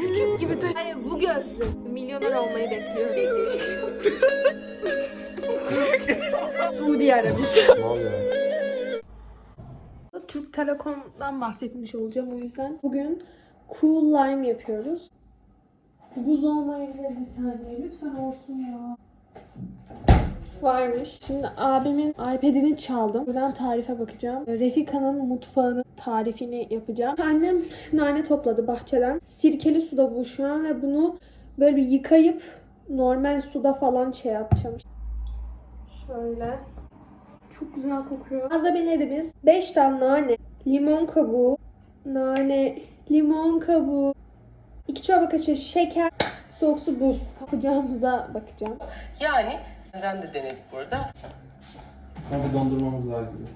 Küçük gibi de. Yani bu gözlü. Milyoner olmayı bekliyorum. Suudi Arabistan. Türk Telekom'dan bahsetmiş olacağım o yüzden. Bugün Cool Lime yapıyoruz. Buz olmayabilir bir saniye. Lütfen olsun ya. Varmış. Şimdi abimin iPad'ini çaldım. Buradan tarife bakacağım. Refika'nın mutfağının tarifini yapacağım. Annem nane topladı bahçeden. Sirkeli suda bu şu an ve bunu böyle bir yıkayıp normal suda falan şey yapacağım. Şöyle. Çok güzel kokuyor. Malzemelerimiz 5 tane nane, limon kabuğu, nane, limon kabuğu, 2 çorba kaşığı şeker, soğuk su, buz. Yapacağımıza bakacağım. Yani neden de denedik burada. Ama dondurmamız var gibi.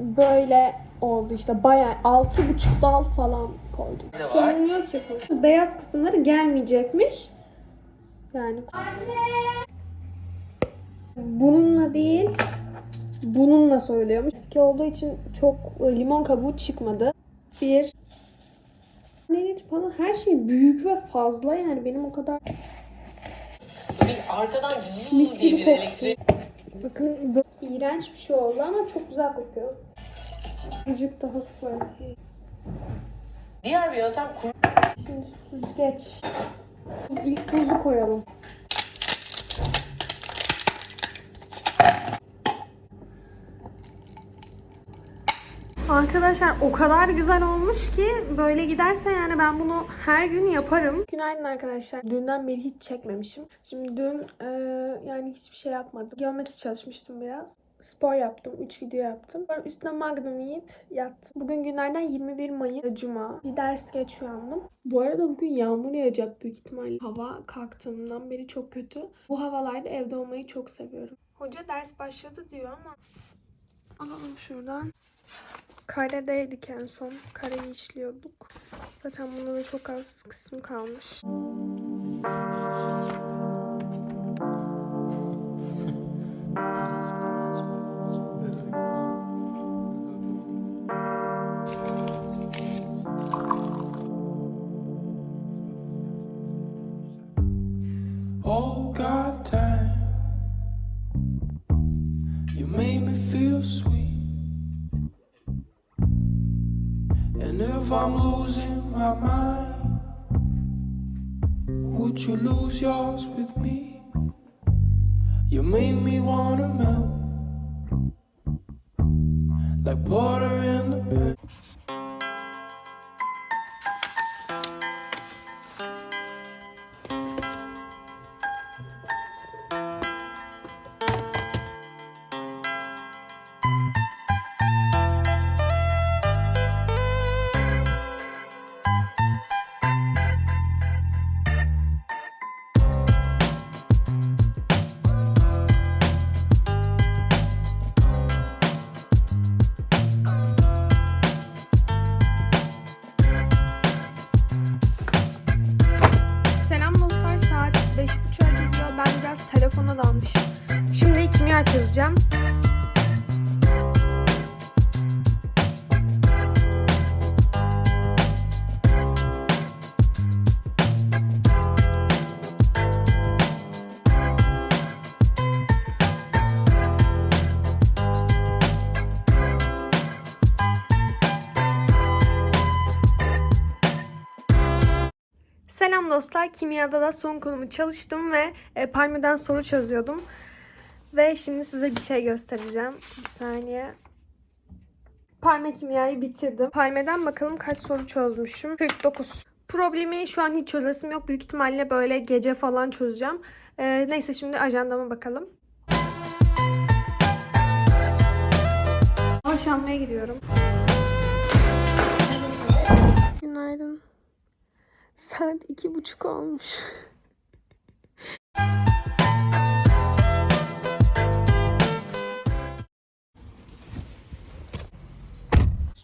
Böyle oldu işte bayağı altı buçuk dal falan koydum. Ne var? Sorun yok ki. bu. Beyaz kısımları gelmeyecekmiş. Yani. Bununla değil, bununla söylüyormuş. Eski olduğu için çok limon kabuğu çıkmadı. Bir. Falan her şey büyük ve fazla yani benim o kadar Bir arkadan mis diye bir elektrik. Bakın böyle iğrenç bir şey oldu ama çok güzel kokuyor. Azıcık daha su. Diğer bir yöntem kuru Şimdi süzgeç. İlk tuzu koyalım. Arkadaşlar o kadar güzel olmuş ki böyle giderse yani ben bunu her gün yaparım. Günaydın arkadaşlar. Dünden beri hiç çekmemişim. Şimdi dün e, yani hiçbir şey yapmadım. Geometri çalışmıştım biraz. Spor yaptım. 3 video yaptım. Sonra üstüne magnum yiyip yattım. Bugün günlerden 21 Mayıs Cuma. Bir ders geç uyandım. Bu arada bugün yağmur yağacak büyük ihtimalle. Hava kalktığımdan beri çok kötü. Bu havalarda evde olmayı çok seviyorum. Hoca ders başladı diyor ama alalım şuradan. Karedeydik en son. Kareyi işliyorduk. Zaten bunda da çok az kısım kalmış. And if I'm losing my mind, would you lose yours with me? You made me wanna melt like butter in the pan. Telefona dalmışım. Şimdi kimya çözeceğim. Dostlar. Kimyada da son konumu çalıştım ve e, Palmi'den soru çözüyordum. Ve şimdi size bir şey göstereceğim. Bir saniye. Palme kimyayı bitirdim. Palme'den bakalım kaç soru çözmüşüm. 49. Problemi şu an hiç çözesim yok. Büyük ihtimalle böyle gece falan çözeceğim. E, neyse şimdi ajandama bakalım. Boşanmaya gidiyorum. Günaydın. Saat iki buçuk olmuş.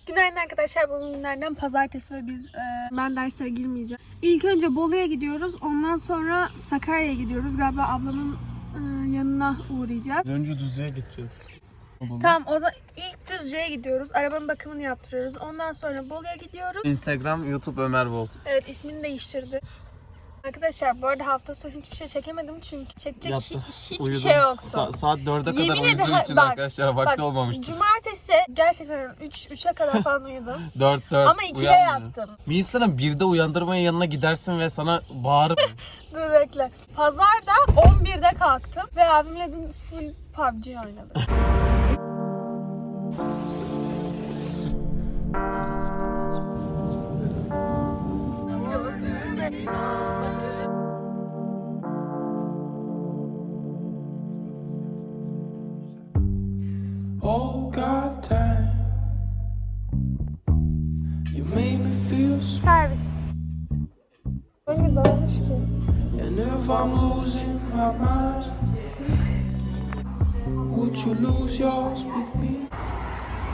Günaydın arkadaşlar. Bugün günlerden pazartesi ve biz e, ben derslere girmeyeceğim. İlk önce Bolu'ya gidiyoruz. Ondan sonra Sakarya'ya gidiyoruz. Galiba ablamın e, yanına uğrayacağız. Önce Düzce'ye gideceğiz. Tamam o zaman ilk Düzce'ye gidiyoruz. Arabanın bakımını yaptırıyoruz. Ondan sonra Bolu'ya gidiyoruz. Instagram, YouTube Ömer Wolf. Evet ismini değiştirdi. Arkadaşlar bu arada hafta sonu hiçbir şey çekemedim çünkü çekecek Yattı. hi- hiçbir Uyudu. şey yoktu. Sa- saat 4'e kadar Yemin uyuduğu ederim- için bak, arkadaşlar vakti Bak, olmamıştır. Cumartesi gerçekten 3 3'e kadar falan uyudum. 4 4 Ama 2'de yattım. Bir insana 1'de uyandırmaya yanına gidersin ve sana bağırıp Dur bekle. Pazarda 11'de kalktım ve abimle dün full PUBG oynadık.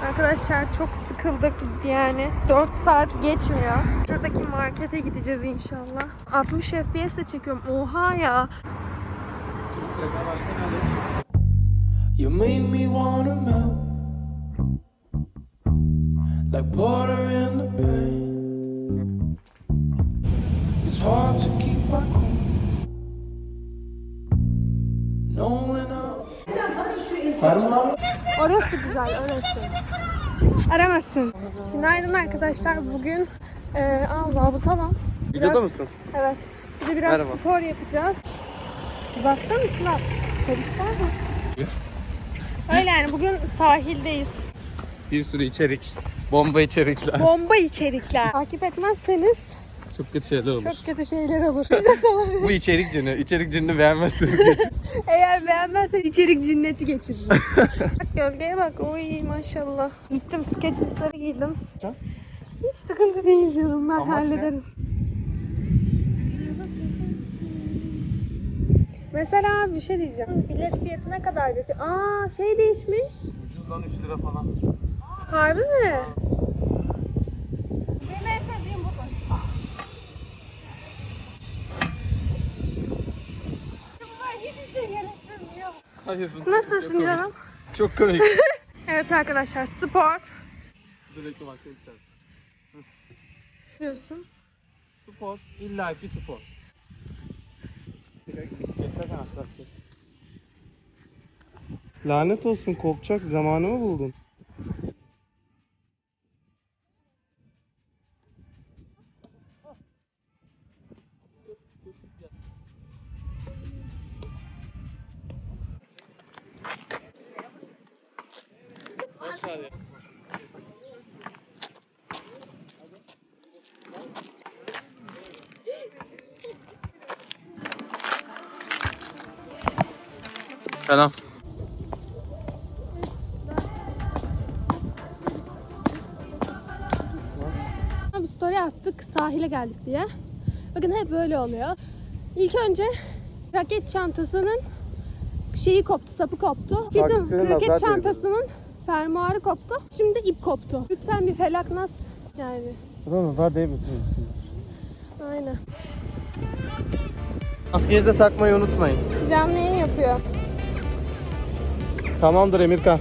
Arkadaşlar çok sıkıldık yani 4 saat geçmiyor. Şuradaki markete gideceğiz inşallah. 60 FPS ile çekiyorum. Oha ya. You make me wanna melt like butter in the pan. It's hard to keep Orası güzel, orası. Aramazsın. Günaydın arkadaşlar. Bugün e, az zabıtalan. Videoda mısın? Evet. Bir de biraz Merhaba. spor yapacağız. Uzakta mısın abi? Polis var mı? Öyle yani bugün sahildeyiz. Bir sürü içerik. Bomba içerikler. Bomba içerikler. Takip etmezseniz Çok kötü şeyler olur. çok kötü şeyler olur. Bize. Bu içerik cini. İçerik cinini beğenmezsiniz. Eğer beğenmezsen içerik cinneti geçiririm. bak gölgeye bak. Oy maşallah. Gittim Skeches'ları giydim. Ha? Hiç sıkıntı değil canım ben Amaç ne? hallederim. Mesela bir şey diyeceğim. Bilet fiyatı ne kadar peki? Aa şey değişmiş. Ucuz lan 3 lira falan. Harbi mi? Benim en sevdiğim budur. Bunlar hiçbir şey geliştirmiyor. Hayır. Nasılsın çok komik. canım? Çok komik. Evet arkadaşlar spor. Direkt bak. Yapıyorsun. Spor. İlla ki spor. Geçer anahtar çek. Lanet olsun kopacak zamanı mı buldun? Selam. Bir story attık sahile geldik diye. Bakın hep böyle oluyor. İlk önce raket çantasının şeyi koptu, sapı koptu. Takipçilerin raket çantasının fermuarı koptu. Şimdi ip koptu. Lütfen bir felak nas yani. Buna nazar değmesin Aynen. Maskenizi takmayı unutmayın. Canlı yayın yapıyor. Tamamdır Emirkan.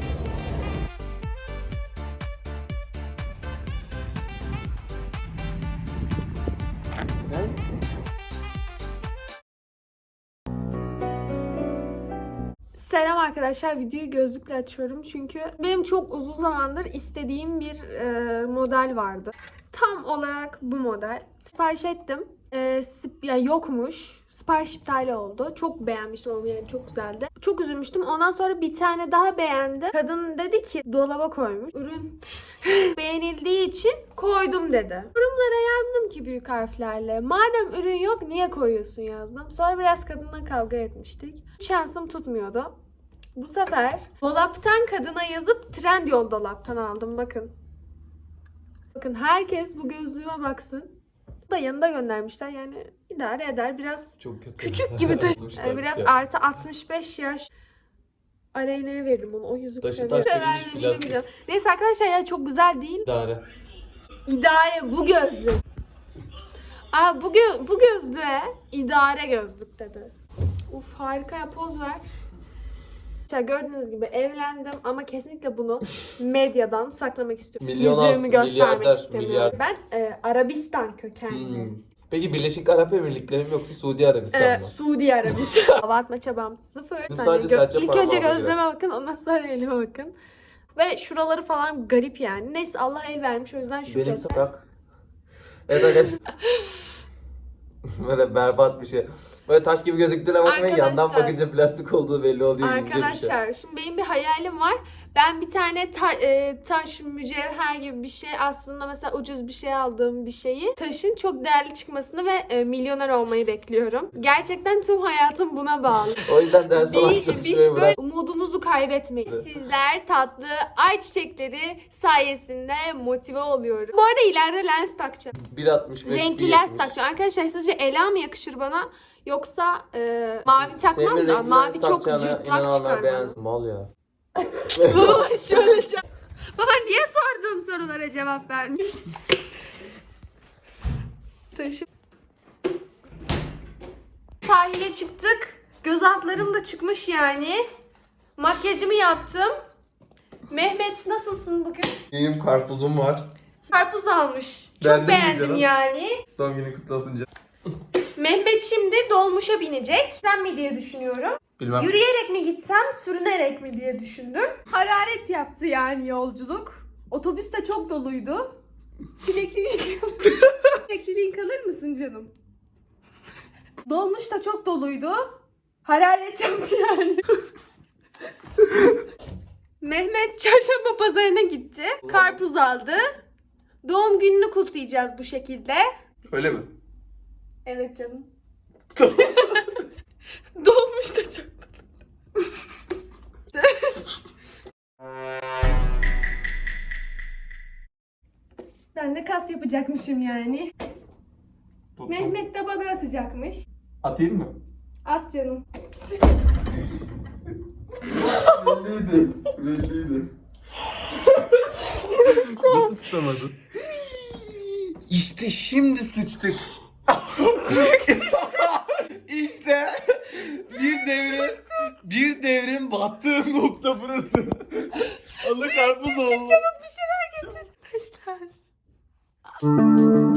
Selam arkadaşlar. Videoyu gözlükle açıyorum çünkü benim çok uzun zamandır istediğim bir e, model vardı. Tam olarak bu model. Sipariş ettim. E, sip- yani yokmuş. Sipariş iptal oldu. Çok beğenmiştim onu yani çok güzeldi. Çok üzülmüştüm. Ondan sonra bir tane daha beğendi. Kadın dedi ki dolaba koymuş. Ürün beğenildiği için koydum dedi. Yorumlara yazdım ki büyük harflerle. Madem ürün yok niye koyuyorsun yazdım. Sonra biraz kadınla kavga etmiştik. Şansım tutmuyordu. Bu sefer dolaptan kadına yazıp Trendyol dolaptan aldım bakın. Bakın herkes bu gözlüğüme baksın. Bu da yanında göndermişler yani idare eder biraz Çok kötü. küçük gibi. Yani biraz artı 65 yaş Aleyna'ya veririm onu. O yüzük Taşı taş plastik. bilmiyorum. Neyse arkadaşlar ya çok güzel değil. İdare. İdare bu gözlük. Aa bu, gö- bu gözlüğe idare gözlük dedi. Uf harika ya poz ver. İşte gördüğünüz gibi evlendim ama kesinlikle bunu medyadan saklamak istiyorum. Milyon Yüzüğümü alsın, göstermek milyarder, istemiyorum. milyar. Ben e, Arabistan kökenli. Hmm. Peki Birleşik Arap Emirlikleri mi yoksa Suudi Arabistan Ee, mı? Suudi Arabistan. Hava atma çabam sıfır. Sadece Gö- serçe İlk parmağıma önce göre. gözleme bakın ondan sonra elime bakın. Ve şuraları falan garip yani. Neyse Allah el vermiş o yüzden Benim şükret. sapak. Evet arkadaşlar. Böyle berbat bir şey. Böyle taş gibi gözüktüğüne bakmayın yandan Arkadaşlar. bakınca plastik olduğu belli oluyor ince bir şey. Arkadaşlar şimdi benim bir hayalim var. Ben bir tane ta- e, taş, mücevher gibi bir şey aslında mesela ucuz bir şey aldığım bir şeyi taşın çok değerli çıkmasını ve e, milyoner olmayı bekliyorum. Gerçekten tüm hayatım buna bağlı. O yüzden ders falan Bir, bir çalışmayı böyle bırak. umudunuzu kaybetmeyin. Sizler tatlı ay çiçekleri sayesinde motive oluyorum. Bu arada ileride lens takacağım. 1.65 Renkli 1.70. lens takacağım. Arkadaşlar sizce Ela mı yakışır bana? Yoksa e, mavi takmam da mavi çok cırtlak çıkar. Mal ya. Baba şöyle ce- Baba niye sorduğum sorulara cevap vermiyor? Taşı. Sahile çıktık. Göz altlarım da çıkmış yani. Makyajımı yaptım. Mehmet nasılsın bugün? İyiyim karpuzum var. Karpuz almış. Çok Beğendin mi beğendim canım? yani. Son günün kutlu olsun canım. Mehmet şimdi dolmuşa binecek. Sen mi diye düşünüyorum. Bilmem. Yürüyerek mi gitsem, sürünerek mi diye düşündüm. Hararet yaptı yani yolculuk. Otobüs de çok doluydu. Çilekli kalır mısın canım? Dolmuş da çok doluydu. Hararet yaptı yani. Mehmet çarşamba pazarına gitti. Karpuz aldı. Doğum gününü kutlayacağız bu şekilde. Öyle mi? Evet canım. Dolmuş da çok Ben de kas yapacakmışım yani. Mehmet de bana atacakmış. Atayım mı? At canım. Belliydi. Belliydi. Nasıl tutamadın? İşte şimdi sıçtık. İşte bir devrin bir devrin battığı nokta burası. Allah karpuz oldu. Bir şeyler getir. Arkadaşlar.